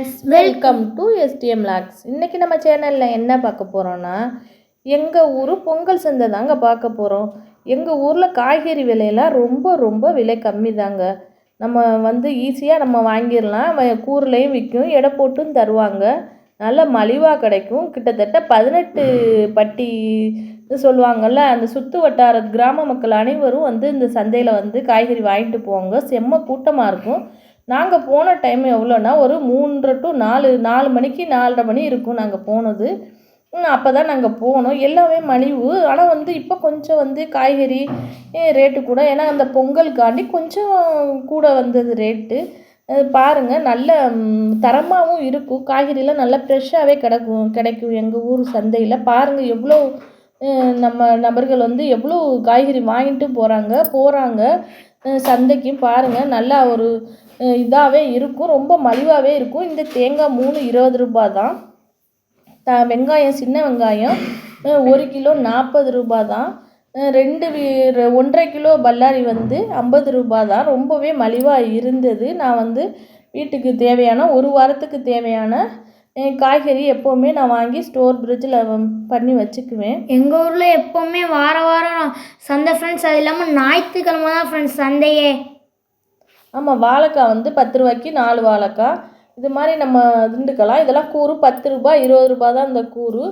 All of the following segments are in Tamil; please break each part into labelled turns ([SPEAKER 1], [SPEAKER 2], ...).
[SPEAKER 1] Friends welcome to STM logs இன்றைக்கி நம்ம சேனலில் என்ன பார்க்க போகிறோன்னா எங்கள் ஊர் பொங்கல் சந்தை தாங்க பார்க்க போகிறோம் எங்கள் ஊரில் காய்கறி விலையெல்லாம் ரொம்ப ரொம்ப விலை கம்மி தாங்க. நம்ம வந்து ஈஸியாக நம்ம வாங்கிடலாம். வ- கூர்லேயும் விற்கும் எடை போட்டும் தருவாங்க. நல்ல மலிவாக கிடைக்கும். கிட்டத்தட்ட பதினெட்டு பட்டி சொல்லுவாங்கள்ல அந்த சுற்று வட்டார கிராம மக்கள் அனைவரும் வந்து இந்த சந்தையில் வந்து காய்கறி வாங்கிட்டு போவாங்க. செம்ம கூட்டமாக இருக்கும். நாங்கள் போன டைம் எவ்வளோன்னா ஒரு மூன்றரை டு நாலு நாலு மணிக்கு நாலரை மணி இருக்கும் நாங்கள் போனது. அப்போ தான் நாங்கள் போனோம். எல்லாமே மலிவு. ஆனால் வந்து இப்போ கொஞ்சம் வந்து காய்கறி ரேட்டு கூட. ஏன்னா அந்த பொங்கலுக்காண்டி கொஞ்சம் கூட வந்தது ரேட்டு பாருங்கள் நல்ல தரமாகவும் இருக்கும். காய்கறிலாம் நல்லா ஃப்ரெஷ்ஷாகவே கிடைக்கும் கிடைக்கும் எங்கள் ஊர் சந்தையில். பாருங்கள் எவ்வளோ நம்ம நபர்கள் வந்து எவ்வளோ காய்கறி வாங்கிட்டு போகிறாங்க போகிறாங்க சந்தைக்கும் பாருங்கள் நல்லா ஒரு இதாகவே இருக்கும். ரொம்ப மலிவாகவே இருக்கும். இந்த தேங்காய் மூணு இருபது ரூபாய் தான் த வெங்காயம் சின்ன வெங்காயம் ஒரு கிலோ நாற்பது ரூபாய் தான் ரெண்டு ரெ- ஒன்றரை கிலோ பல்லாரி வந்து ஐம்பது ரூபாய் தான் ரொம்பவே மலிவாக இருந்தது. நான் வந்து வீட்டுக்கு தேவையான ஒரு வாரத்துக்கு தேவையான காய்கறி எப்போவுமே நான் வாங்கி ஸ்டோர் ஃப்ரிட்ஜில் பண்ணி வச்சுக்குவேன்.
[SPEAKER 2] எங்கள் ஊரில் எப்போவுமே வார வாரம் சந்தை ஃப்ரெண்ட்ஸ் அது இல்லாமல் ஞாயிற்றுக்கிழமை தான் ஃப்ரெண்ட்ஸ் சந்தையே.
[SPEAKER 1] ஆமாம் வாழைக்காய் வந்து பத்து ரூபாய்க்கு நாலு வாழைக்காய். இது மாதிரி நம்ம திண்டுக்கலாம். இதெல்லாம் கூறு பத்து ரூபாய் இருபது ரூபாய் தான் இந்த கூறு.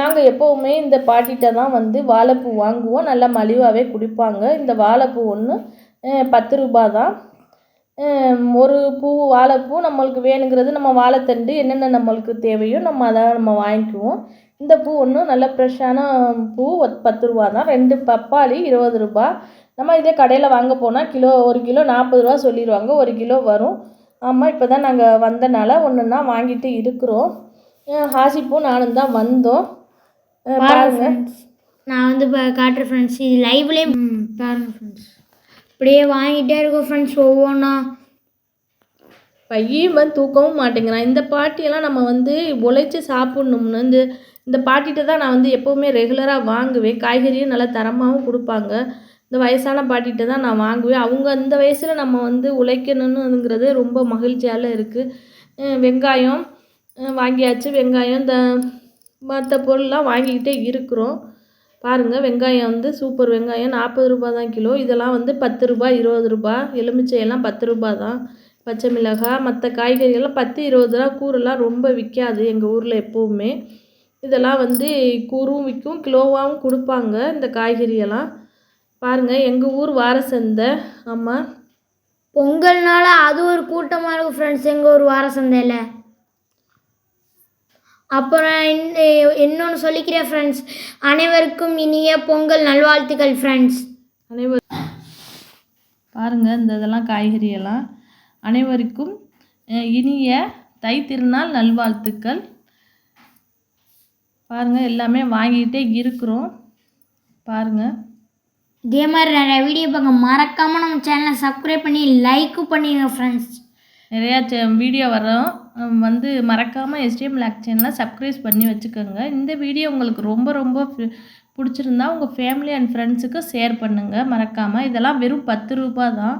[SPEAKER 1] நாங்கள் எப்போவுமே இந்த பாட்டிகிட்ட தான் வந்து வாழைப்பூ வாங்குவோம். நல்லா மலிவாகவே குடிப்பாங்க. இந்த வாழைப்பூ ஒன்று பத்து ரூபாய் தான். ஒரு பூ வாழைப்பூ நம்மளுக்கு வேணுங்கிறது நம்ம வாழைத்தண்டு என்னென்ன நம்மளுக்கு தேவையோ நம்ம அதை நம்ம வாங்கிக்குவோம். இந்த பூ ஒன்று நல்ல ஃப்ரெஷ்ஷான பூ பத்து ரூபா தான். ரெண்டு பப்பாளி இருபது ரூபா நம்ம இதே கடையில் வாங்க போனால் கிலோ ஒரு கிலோ நாற்பது ரூபா சொல்லிடுவாங்க ஒரு கிலோ வரும். ஆமாம் இப்போ தான் நாங்கள் வந்தனால ஒன்றுன்னா வாங்கிட்டு இருக்கிறோம். அஹ் ஹாசிப்பூ நானும் தான் வந்தோம். பாருங்க.
[SPEAKER 2] நான் வந்து இப்போ காட்டுறேன் ஃப்ரெண்ட்ஸ் இது லைவ்லேயே பாருங்க ஃப்ரெண்ட்ஸ் இப்படியே வாங்கிட்டே இருக்கோம் ஃப்ரெண்ட்ஸ் ஒவ்வொன்றா
[SPEAKER 1] பையன் வந்து தூக்கவும் மாட்டேங்கிறான். இந்த பாட்டியெல்லாம் நம்ம வந்து உழைச்சி சாப்பிட்ணும்னு இந்த இந்த பாட்டிகிட்ட தான் நான் வந்து எப்போவுமே ரெகுலராக வாங்குவேன். காய்கறியும் நல்லா தரமாகவும் கொடுப்பாங்க. இந்த வயசான பாட்டிகிட்ட தான் நான் வாங்குவேன். அவங்க அந்த வயசில் நம்ம வந்து உழைக்கணுங்கிறது ரொம்ப மகிழ்ச்சியால் இருக்குது வெங்காயம் வாங்கியாச்சு. வெங்காயம் இந்த மற்ற பொருள்லாம் வாங்கிக்கிட்டே இருக்கிறோம். பாருங்கள் வெங்காயம் வந்து சூப்பர் வெங்காயம். நாற்பது ரூபா தான் கிலோ. இதெல்லாம் வந்து பத்து ரூபாய் இருபது ரூபாய். எலுமிச்சையெல்லாம் பத்து ரூபா தான். பச்சை மிளகாய் மற்ற காய்கறிகள்லாம் பத்து இருபது ரூபா கூரெல்லாம் ரொம்ப விற்காது எங்கள் ஊரில் எப்போவுமே. இதெல்லாம் வந்து கூறும் விற்கும் கிலோவாகவும் கொடுப்பாங்க இந்த காய்கறியெல்லாம். பாருங்கள் எங்கள் ஊர் வார சந்தை ஆமாம்
[SPEAKER 2] பொங்கல்னால அது ஒரு கூட்டமாக இருக்கும் ஃப்ரெண்ட்ஸ் எங்கள் ஒரு வார சந்தையில் அப்புறம் இன்னொன்று சொல்லிக்கிறேன் ஃப்ரெண்ட்ஸ் அனைவருக்கும் இனிய பொங்கல் நல்வாழ்த்துக்கள் ஃப்ரெண்ட்ஸ்
[SPEAKER 1] அனைவரும் பாருங்கள் இந்த இதெல்லாம் காய்கறியெல்லாம் அனைவருக்கும் இனிய தை திருநாள் நல்வாழ்த்துக்கள். பாருங்கள் எல்லாமே வாங்கிக்கிட்டே இருக்கிறோம். பாருங்கள்
[SPEAKER 2] இதே மாதிரி நிறைய வீடியோ பார்க்க மறக்காமல் நம்ம சேனலை சப்ஸ்கிரைப் பண்ணி லைக்கும் பண்ணிடுங்க ஃப்ரெண்ட்ஸ்
[SPEAKER 1] நிறையா வீடியோ வரும். வந்து மறக்காமல் எஸ்டிஎம் லாக் சேனலை சப்ஸ்கிரைப் பண்ணி வச்சுக்கோங்க. இந்த வீடியோ உங்களுக்கு ரொம்ப ரொம்ப பிடிச்சிருந்தா உங்கள் ஃபேமிலி அண்ட் ஃப்ரெண்ட்ஸுக்கு ஷேர் பண்ணுங்கள் மறக்காமல் இதெல்லாம் வெறும் பத்து ரூபா தான்.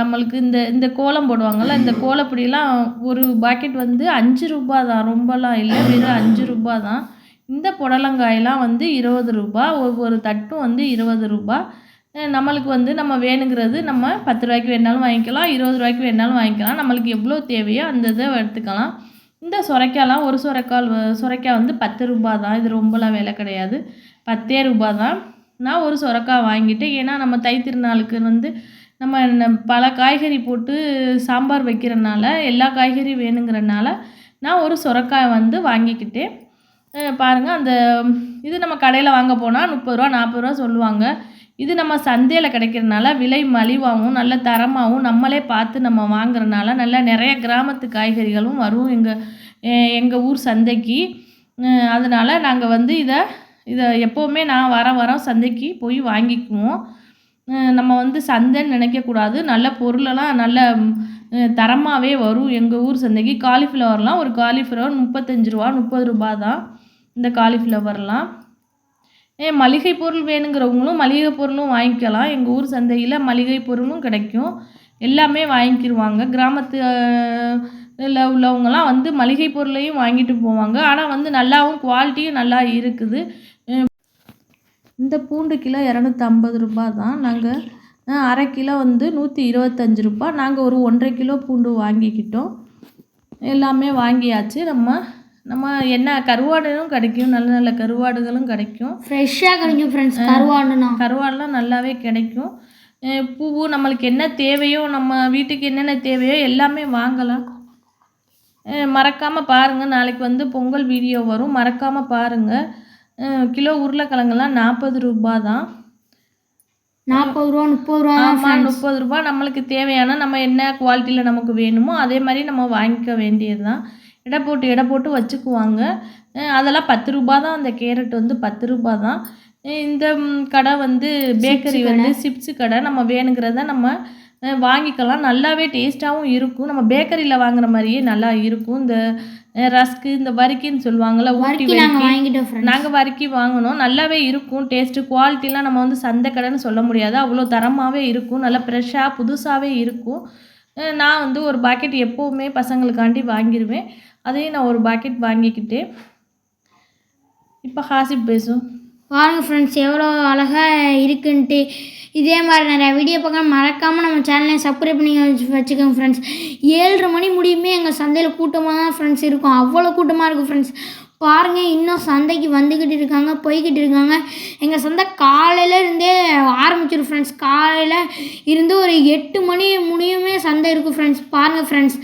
[SPEAKER 1] நம்மளுக்கு இந்த இந்த கோலம் போடுவாங்கள்ல இந்த கோலப்பொடியெல்லாம் ஒரு பாக்கெட் வந்து அஞ்சு ரூபா தான். ரொம்பலாம் இல்லை வெறும் அஞ்சு ரூபா தான். இந்த புடலங்காயெல்லாம் வந்து இருபது ரூபா ஒவ்வொரு தட்டும் வந்து இருபது ரூபா. நம்மளுக்கு வந்து நம்ம வேணுங்கிறது நம்ம பத்து ரூபாய்க்கு வேணாலும் வாங்கிக்கலாம் இருபது ரூபாய்க்கு வேணாலும் வாங்கிக்கலாம். நம்மளுக்கு எவ்வளோ தேவையோ அந்த இதை எடுத்துக்கலாம். இந்த சுரைக்காய்லாம் ஒரு சுரைக்கால் வ- சுரைக்காய் வந்து பத்து ரூபா தான். இது ரொம்பலாம் விலை கிடையாது. பத்தே ரூபா தான். நான் ஒரு சுரைக்காய் வாங்கிட்டேன். ஏன்னா நம்ம தை திருநாளுக்கு வந்து நம்ம பல காய்கறி போட்டு சாம்பார் வைக்கிறனால எல்லா காய்கறியும் வேணுங்கிறனால நான் ஒரு சுரைக்காய் வந்து வாங்கிக்கிட்டேன். பாருங்கள் அந்த இது நம்ம கடையில் வாங்க போனால் முப்பது ரூபா நாற்பது ரூபா சொல்லுவாங்க. இது நம்ம சந்தையில் கிடைக்கிறனால விலை மலிவாகவும் நல்ல தரமாகவும் நம்மளே பார்த்து நம்ம வாங்குறனால நல்ல நிறைய கிராமத்து காய்கறிகளும் வரும் எங்கள் எங்கள் ஊர் சந்தைக்கு. அதனால் நாங்கள் வந்து இதை இதை எப்போவுமே நான் வர வரோம் சந்தைக்கு போய் வாங்கிக்குவோம். நம்ம வந்து சந்தைன்னு நினைக்கக்கூடாது. நல்ல பொருளெல்லாம் நல்ல தரமாகவே வரும் எங்கள் ஊர் சந்தைக்கு. காலிஃப்ளவர்லாம் ஒரு காலிஃப்ளவர் முப்பத்தஞ்சு ரூபா முப்பது ரூபா தான். இந்த காலிஃப்ளவர்லாம். ஏன் மளிகை பொருள் வேணுங்கிறவங்களும் மளிகை பொருளும் வாங்கிக்கலாம். எங்கள் ஊர் சந்தையில் மளிகை பொருளும் கிடைக்கும். எல்லாமே வாங்கிக்கிடுவாங்க கிராமத்து இல்லை உள்ளவங்கலாம் வந்து மளிகை பொருளையும் வாங்கிட்டு போவாங்க. ஆனால் வந்து நல்லாவும் குவாலிட்டியும் நல்லா இருக்குது. இந்த பூண்டு கிலோ இரநூத்தம்பது ரூபா தான். நாங்கள் அரை கிலோ வந்து நூற்றி இருபத்தஞ்சி ரூபா நாங்கள் ஒரு ஒன்றரை கிலோ பூண்டு வாங்கிக்கிட்டோம். எல்லாமே வாங்கியாச்சு. நம்ம நம்ம என்ன கருவாடும் கிடைக்கும் நல்ல நல்ல கருவாடுகளும் கிடைக்கும்.
[SPEAKER 2] ஃப்ரெஷ்ஷாக கிடைக்கும் ஃப்ரெண்ட்ஸ் கருவாடுனா.
[SPEAKER 1] கருவாடெலாம் நல்லாவே கிடைக்கும். பூவு நம்மளுக்கு என்ன தேவையோ நம்ம வீட்டுக்கு என்னென்ன தேவையோ எல்லாமே வாங்கலாம். மறக்காமல் பாருங்கள் நாளைக்கு வந்து பொங்கல் வீடியோ வரும். மறக்காமல் பாருங்கள் கிலோ உருளைக்கிழங்குலாம் நாற்பது ரூபா தான்
[SPEAKER 2] நாற்பது ரூபா முப்பது ரூபா
[SPEAKER 1] ஆமாம் முப்பது ரூபா நம்மளுக்கு தேவையான நம்ம என்ன குவாலிட்டியில் நமக்கு வேணுமோ அதே மாதிரி நம்ம வாங்கிக்க வேண்டியது தான் எடை போட்டு எடை போட்டு வச்சுக்குவாங்க. அதெல்லாம் பத்து ரூபா தான். அந்த கேரட் வந்து பத்து ரூபா தான். இந்த கடை வந்து பேக்கரி வந்து சிப்ஸு கடை. நம்ம வேணுங்கிறத நம்ம வாங்கிக்கலாம். நல்லாவே டேஸ்ட்டாகவும் இருக்கும். நம்ம பேக்கரியில் வாங்குற மாதிரியே நல்லா இருக்கும். இந்த ரஸ்க்கு இந்த வரிக்கின்னு சொல்லுவாங்கள்ல ஊட்டி
[SPEAKER 2] நாங்கள்
[SPEAKER 1] வரிக்கி நாங்கள் வறுக்கி வாங்கினோம் நல்லாவே இருக்கும். டேஸ்ட்டு குவாலிட்டிலாம் நம்ம வந்து சந்தை கடைன்னு சொல்ல முடியாது. அவ்வளோ தரமாகவே இருக்கும். நல்லா ஃப்ரெஷ்ஷாக புதுசாகவே இருக்கும். நான் வந்து ஒரு பாக்கெட் எப்போவுமே பசங்களுக்காண்டி வாங்கிடுவேன் அதையும் நான் ஒரு பாக்கெட் வாங்கிக்கிட்டு இப்போ ஹாசிப் பேசும்
[SPEAKER 2] வாங்க ஃப்ரெண்ட்ஸ் எவ்வளோ அழகாக இருக்குன்ட்டு. இதே மாதிரி நிறையா வீடியோ பார்க்க மறக்காமல் நம்ம சேனலை சப்ஸ்கிரைப் பண்ணி வச்சு வச்சுக்கோங்க ஃப்ரெண்ட்ஸ் ஏழரை மணி முடியுமே எங்கள் சந்தையில் கூட்டமாக தான் ஃப்ரெண்ட்ஸ் இருக்கும். அவ்வளோ கூட்டமாக இருக்கும் ஃப்ரெண்ட்ஸ் பாருங்கள் இன்னும் சந்தைக்கு வந்துக்கிட்டு இருக்காங்க போய்கிட்டு இருக்காங்க. எங்கள் சந்தை காலையில் இருந்தே ஆரம்பிச்சிடும் ஃப்ரெண்ட்ஸ் காலையில் இருந்து ஒரு எட்டு மணி முடியுமே சந்தை இருக்கும் ஃப்ரெண்ட்ஸ் பாருங்கள் ஃப்ரெண்ட்ஸ்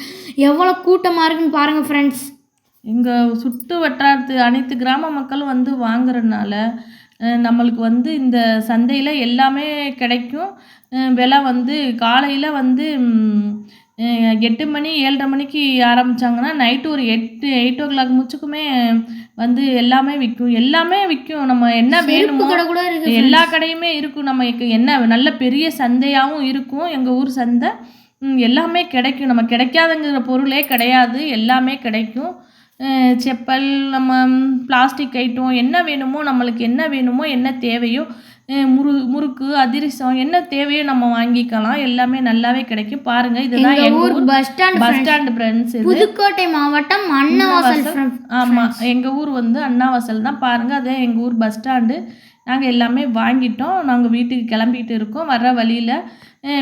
[SPEAKER 2] எவ்வளோ கூட்டமாக இருக்குன்னு பாருங்கள் ஃப்ரெண்ட்ஸ்
[SPEAKER 1] எங்கள் சுற்று வட்டாரத்து அனைத்து கிராம மக்களும் வந்து வாங்குறதுனால நம்மளுக்கு வந்து இந்த சந்தையில் எல்லாமே கிடைக்கும். விலை வந்து காலையில் வந்து எட்டு மணி ஏழரை மணிக்கு ஆரம்பித்தாங்கன்னா நைட்டு ஒரு எட்டு எயிட் ஓ கிளாக் முச்சுக்குமே வந்து எல்லாமே விற்கும். எல்லாமே விற்கும். நம்ம என்ன வேணுமோ எல்லா கடையுமே இருக்கும் நமக்கு என்ன நல்ல பெரிய சந்தையாகவும் இருக்கும். எங்கள் ஊர் சந்தை. எல்லாமே கிடைக்கும். நம்ம கிடைக்காதுங்கிற பொருளே கிடையாது. எல்லாமே கிடைக்கும். செப்பல் நம்ம பிளாஸ்டிக் ஐட்டம் என்ன வேணுமோ நம்மளுக்கு என்ன வேணுமோ என்ன தேவையோ முறு முறுக்கு அதிரசம் என்ன தேவையோ நம்ம வாங்கிக்கலாம். எல்லாமே நல்லாவே கிடைக்கும். பாருங்க இதுதான்
[SPEAKER 2] எங்கள் ஊர் bus stand
[SPEAKER 1] bus stand friends
[SPEAKER 2] Pudukkottai மாவட்டம் friends.
[SPEAKER 1] ஆமாம் எங்கள் ஊர் வந்து அண்ணாவாசல் தான். பாருங்கள் அதே எங்கள் ஊர் பஸ் ஸ்டாண்டு நாங்கள் எல்லாமே வாங்கிட்டோம். நாங்கள் வீட்டுக்கு கிளம்பிட்டு இருக்கோம். வர்ற வழியில்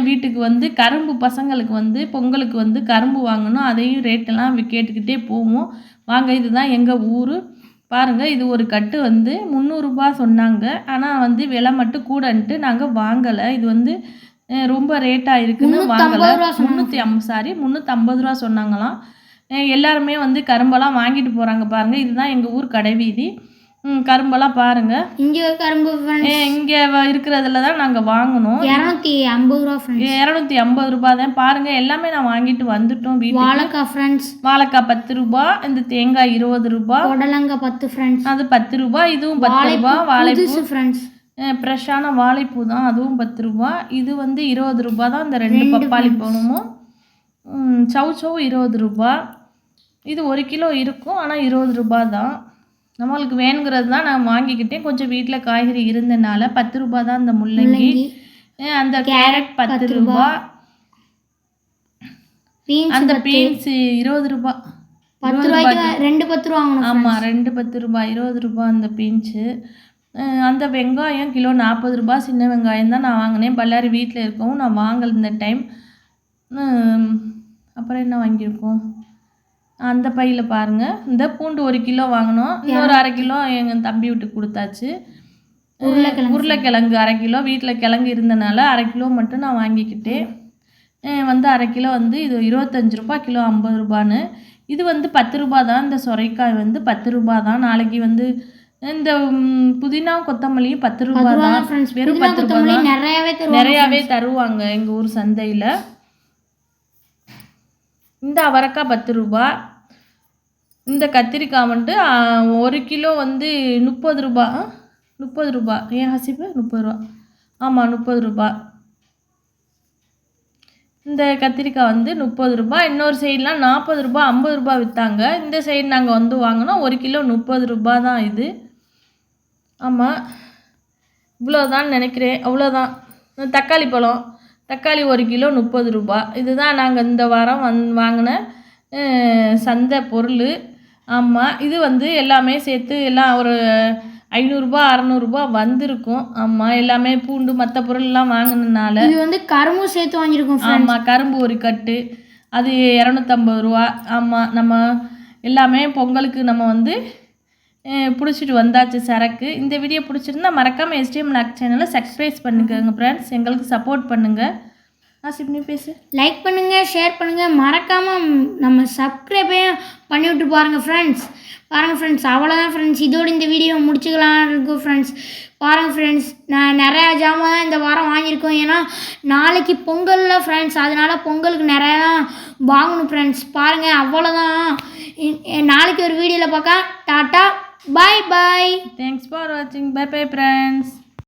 [SPEAKER 1] வீட்டுக்கு வந்து கரும்பு பசங்களுக்கு வந்து பொங்கலுக்கு வந்து கரும்பு வாங்கணும். அதையும் ரேட்டெல்லாம் கேட்டுக்கிட்டே போவோம். வாங்க இதுதான் எங்கள் ஊர். பாருங்கள் இது ஒரு கட்டு வந்து முந்நூறுரூபா சொன்னாங்க. ஆனால் வந்து விலை மட்டும் கூடன்ட்டு நாங்கள் வாங்கலை. இது வந்து ரொம்ப ரேட்டாக இருக்குன்னு வாங்கலை. முந்நூற்றி ஐம் சாரி முந்நூற்றம்பது ரூபா சொன்னாங்களாம். எல்லாருமே வந்து கரும்பெல்லாம் வாங்கிட்டு போகிறாங்க பாருங்கள் இதுதான் எங்கள் ஊர் கடைவீதி ம், கரும்பெல்லாம் பாருங்கள்
[SPEAKER 2] இங்கே கரும்பு ஃப்ரெண்ட்ஸ்
[SPEAKER 1] இங்கே இருக்கிறதுல தான் நாங்கள் வாங்கினோம்.
[SPEAKER 2] இரநூத்தி ஐம்பது ரூபா ஃப்ரெண்ட்ஸ்
[SPEAKER 1] இரநூத்தி ஐம்பது ரூபாய் தான். பாருங்கள் எல்லாமே நான் வாங்கிட்டு வந்துட்டோம் வீட்டுக்கு.
[SPEAKER 2] வாழைக்காய் ஃப்ரெண்ட்ஸ்
[SPEAKER 1] வாழைக்காய் பத்து ரூபா இந்த தேங்காய் இருபது ரூபா
[SPEAKER 2] புடலங்காய் பத்து ஃப்ரெண்ட்ஸ்
[SPEAKER 1] அது பத்து ரூபா இதுவும் பத்து ரூபா வாழைப்பூ.
[SPEAKER 2] புதுசு ஃப்ரெண்ட்ஸ்
[SPEAKER 1] ஃப்ரெஷ்ஷான வாழைப்பூ தான் அதுவும் பத்து ரூபா இது வந்து இருபது ரூபா தான் இந்த ரெண்டு பப்பாளி பழமும் ம், சௌ சௌ இருபது ரூபா இது ஒரு கிலோ இருக்கும் ஆனால் இருபது ரூபா தான். நம்மளுக்கு வேணுங்கிறது தான் நான் வாங்கிக்கிட்டேன். கொஞ்சம் வீட்டில் காய்கறி இருந்தனால பத்து ரூபா தான் இந்த முள்ளங்கி. அந்த கேரட் பத்து ரூபா. அந்த பீன்ஸ் இருபது ரூபா.
[SPEAKER 2] பத்து ரூபாய்க்கு ரெண்டு பத்து ரூபா
[SPEAKER 1] ஆமாம் ரெண்டு பத்து ரூபாய் இருபது ரூபாய் அந்த பீன்ஸு. அந்த வெங்காயம் கிலோ நாற்பது ரூபாய் சின்ன வெங்காயம் தான் நான் வாங்கினேன். பல்லாரி வீட்டில் இருக்கவும் நான் வாங்கல இந்த டைம். அப்புறம் என்ன வாங்கியிருக்கோம்? அந்த பையில் பாருங்கள் இந்த பூண்டு ஒரு கிலோ வாங்கினோம். இன்னொரு அரை கிலோ எங்கள் தம்பி வீட்டுக்கு கொடுத்தாச்சு.
[SPEAKER 2] உருளைக்கிழங்கு
[SPEAKER 1] உருளைக்கிழங்கு அரை கிலோ. வீட்டில் கிழங்கு இருந்தனால அரை கிலோ மட்டும் நான் வாங்கிக்கிட்டேன். வந்து அரை கிலோ வந்து இது இருபத்தஞ்சி ரூபாய் கிலோ ஐம்பது ரூபான்னு. இது வந்து பத்து ரூபா தான். இந்த சொரைக்காய் வந்து பத்து ரூபா தான். நாளைக்கு வந்து இந்த புதினா கொத்தமல்லியும் பத்து ரூபா தான். வெறும் பத்து ரூபா
[SPEAKER 2] நிறையவே
[SPEAKER 1] நிறையாவே தருவாங்க எங்கள் ஊர் சந்தையில். இந்த அவரைக்காய் பத்து ரூபா. இந்த கத்திரிக்காய் வந்துட்டு ஒரு கிலோ வந்து முப்பது ரூபா. ஆ? முப்பது ரூபா. ஏன் ஹசிப்பு? முப்பது ரூபா. ஆமாம் முப்பது ரூபா. இந்த கத்திரிக்காய் வந்து முப்பது ரூபா. இன்னொரு சைட்லாம் நாற்பது ரூபா ஐம்பது ரூபா விற்றாங்க இந்த சைடு நாங்கள் வந்து வாங்கினோம் ஒரு கிலோ முப்பது ரூபா தான் இது. ஆமாம் இவ்வளோதான் நினைக்கிறேன். அவ்வளோதான் தக்காளி பழம். தக்காளி ஒரு கிலோ முப்பது ரூபா. இதுதான் நாங்கள் இந்த வாரம் வந் வாங்கின சந்தை பொருள். ஆமாம் இது வந்து எல்லாமே சேர்த்து எல்லாம் ஒரு ஐநூறுரூபா அறநூறுபா வந்திருக்கும். ஆமாம் எல்லாமே பூண்டு மற்ற பொருள்லாம் வாங்கினதுனால
[SPEAKER 2] இது வந்து கரும்பும் சேர்த்து வாங்கியிருக்கோம்
[SPEAKER 1] ஆமாம் கரும்பு ஒரு கட்டு. அது இரநூத்தம்பது ரூபா. ஆமாம் நம்ம எல்லாமே பொங்கலுக்கு நம்ம வந்து பிடிச்சிட்டு வந்தாச்சு சரக்கு. இந்த வீடியோ பிடிச்சிருந்தா மறக்காமல் எஸ்டிஎம் லாக் சேனலை சப்ஸ்கிரைப் பண்ணிக்கோங்க ஃப்ரெண்ட்ஸ் எங்களுக்கு சப்போர்ட் பண்ணுங்கள் ஆசிப் நீ பேசு.
[SPEAKER 2] லைக் பண்ணுங்கள் ஷேர் பண்ணுங்கள் மறக்காமல் நம்ம சப்ஸ்கிரைபையும் பண்ணி விட்டு பாருங்கள் ஃப்ரெண்ட்ஸ் பாருங்கள் ஃப்ரெண்ட்ஸ் அவ்வளோதான் ஃப்ரெண்ட்ஸ் இதோட இந்த வீடியோ முடிச்சுக்கலாம் இருக்கும் ஃப்ரெண்ட்ஸ் பாருங்கள் ஃப்ரெண்ட்ஸ் நான் நிறையா ஜாமான் தான் இந்த வாரம் வாங்கியிருக்கோம். ஏன்னா நாளைக்கு பொங்கலில் ஃப்ரெண்ட்ஸ் அதனால பொங்கலுக்கு நிறையா தான் வாங்கணும் ஃப்ரெண்ட்ஸ் பாருங்கள் அவ்வளோதான் நாளைக்கு ஒரு வீடியோவில் பார்க்க. Tata. Bye bye.
[SPEAKER 1] Thanks for watching. Bye bye friends.